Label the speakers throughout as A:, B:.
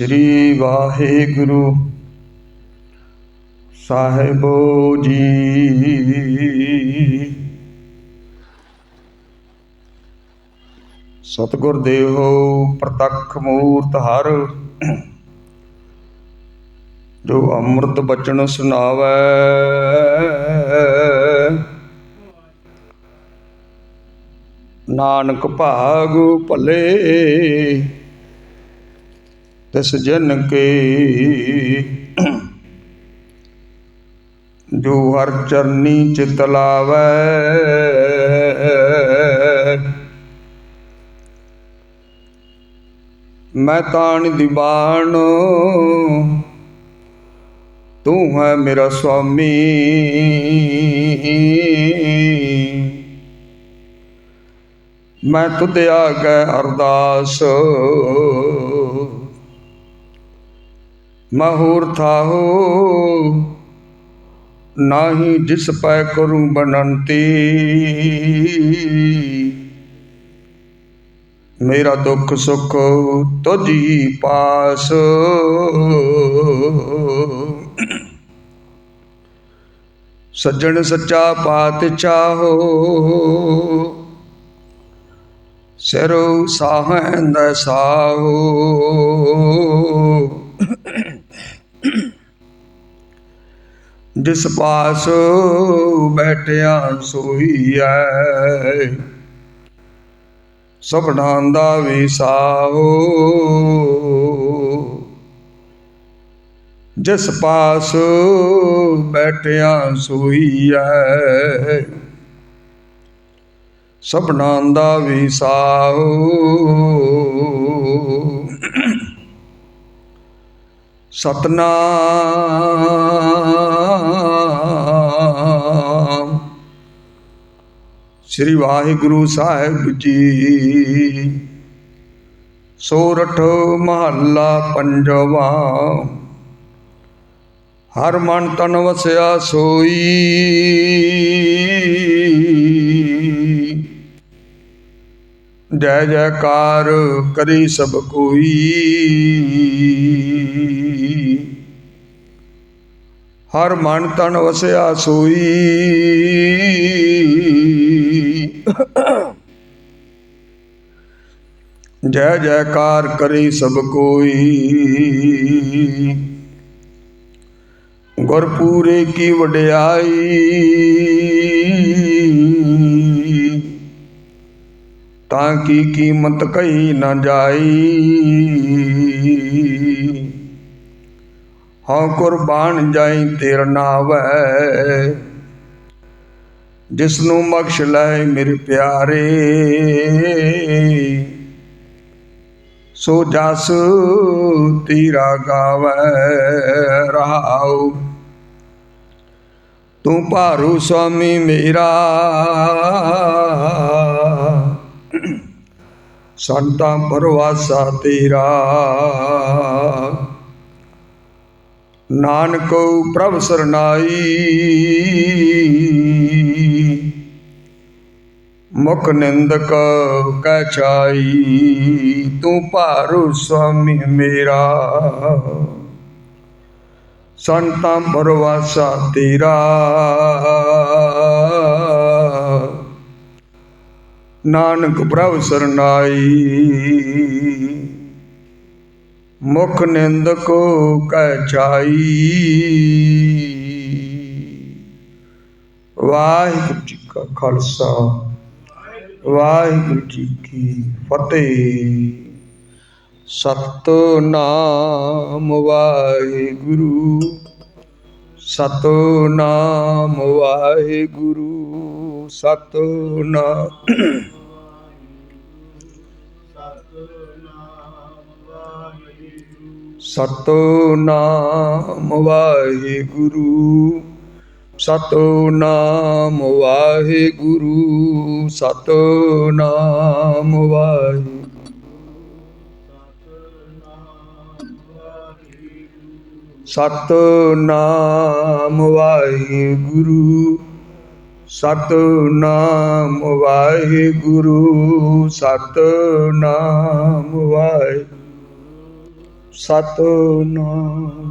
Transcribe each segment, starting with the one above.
A: ਸ੍ਰੀ ਵਾਹਿਗੁਰੂ ਸਾਹਿਬੋ ਜੀ। ਸਤਿਗੁਰ ਦੇਵੋ ਪ੍ਰਤੱਖ ਮੂਰਤ ਹਰ, ਜੋ ਅੰਮ੍ਰਿਤ ਬਚਨ ਸੁਣਾਵੈ। ਨਾਨਕ ਭਾਗ ਭਲੇ ਤਿਸ ਜਨ ਕੇ ਜੋ ਹਰ ਚਰਨੀ ਚਿਤ ਲਾਵੈ। ਮੈਂ ਤਾਣ ਦੀਵਾਨ, ਤੂੰ ਹੈ ਮੇਰਾ ਸੁਆਮੀ। ਮੈਂ ਤੁਧ ਆਗੈ ਅਰਦਾਸ। ਮਹੂਰ ਥਾਹੋ, ਨਾਹੀ ਜਿਸ ਪੈ ਕਰੂੰ ਬਨੰਤੀ। ਮੇਰਾ ਦੁੱਖ ਸੁਖ ਤੁਝੀ ਪਾਸ। ਸੱਜਣ ਸੱਚਾ ਪਾਤ ਚਾਹੋ, ਸਿਰ ਸਾਹੰਦ ਸਾਹੋ। ਜਿਸ ਪਾਸ ਬੈਠਿਆ ਸੋਈਐ ਸਭਨਾਂ ਦਾ ਵਿਸਾਹੋ ਜਿਸ ਪਾਸ ਬੈਠਿਆ ਸੋਈਐ ਸਭਨਾਂ ਦਾ ਵਿਸਾਹੋ ਸਤਨਾਮ ਸ੍ਰੀ ਵਾਹਿਗੁਰੂ ਸਾਹਿਬ ਜੀ। ਸੋਰਠ ਮਹੱਲਾ ਪੰਜਵਾ। ਹਰ ਮਨ ਤਨ ਵਸਿਆ ਸੋਈ। ਜੈ ਜੈਕਾਰ ਕਰੀ ਸਭ ਕੋਈ। ਹਰ ਮਨ ਤਨ ਵਸਿਆ ਸੋਈ। ਜੈ ਜੈਕਾਰ ਕਰੀ ਸਭ ਕੋਈ ਗੁਰ ਪੂਰੇ ਕੀ ਵਡਿਆਈ ਤਾਂ ਕੀ ਕੀਮਤ ਕਹੀ ਨਾ ਜਾਈ ਹਉ ਕੁਰਬਾਨ ਜਾਈ ਤੇਰ ਨਾਵੈ ਜਿਸ ਨੂੰ ਬਖਸ਼ ਲੈ ਮੇਰੇ ਪਿਆਰੇ। ਸੋ ਜਸ ਤੀਰਾ ਗਾਵੈ ਰਹਾਉ। ਤੂੰ ਭਾਰੂ ਸੁਆਮੀ ਮੇਰਾ। ਸੰਤਾਂ ਪਰਵਾਸਾ ਤੇਰਾ। ਨਾਨਕ ਪ੍ਰਭ ਸਰਨਾਈ। ਮੁਖ ਨਿੰਦਕ ਕੈ ਛਾਈ, ਤੂੰ ਭਾਰੂ ਸੁਆਮੀ ਮੇਰਾ। ਸੰਤਾਂ ਪਰਵਾਸਾ ਤੇਰਾ। ਨਾਨਕ ਪ੍ਰਭ ਸਰਨਾਈ, ਮੁਖ ਨਿੰਦਕੋ ਕੈ ਛਾਈ। ਵਾਹਿਗੁਰੂ ਜੀ ਕਾ ਖਾਲਸਾ। ਵਾਹਿਗੁਰੂ ਜੀ ਕੀ ਫਤਿਹ। ਸਤਨਾਮ ਵਾਹਿਗੁਰੂ। ਸਤਨਾਮ ਵਾਹਿਗੁਰੂ। ਸਤਨਾਮ। ਸਤਨਾਮ ਵਾਹਿਗੁਰੂ। ਸਤਨਾਮ ਵਾਹਿਗੁਰੂ ਸਤਨਾਮ ਵਾਹਿਗੁਰੂ। ਸਤਨਾਮ ਵਾਹਿਗੁਰੂ ਸਤਨਾਮ ਵਾਹਿਗੁਰੂ ਸਤਨਾਮ ਵਾਹਿ ਸਤਨਾਮ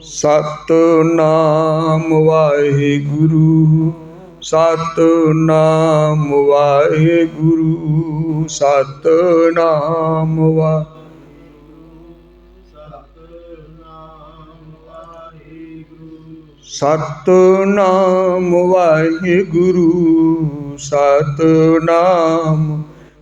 B: ਸਤਨਾਮ ਵਾਹਿਗੁਰੂ।
A: ਸਤਨਾਮ ਵਾਹਿਗੁਰੂ। ਸਤਨਾਮ ਵਾ
B: ਸਤਨਾਮ ਵਾਹਿਗੁਰੂ।
A: ਸਤਨਾਮ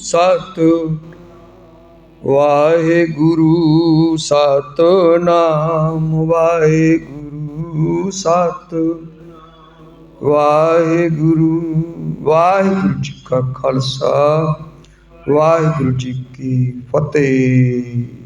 A: ਸਤਨਾਮ ਵਾਹਿਗੁਰੂ ਸਤਨਾਮ ਵਾਹਿਗੁਰੂ ਸਤਨਾਮ ਵਾਹਿਗੁਰੂ, ਸਤ ਵਾਹਿਗੁਰੂ ਵਾਹਿਗੁਰੂ ਜੀ ਕਾ ਖਾਲਸਾ, ਵਾਹਿਗੁਰੂ ਜੀ ਕੀ ਫਤਿਹ।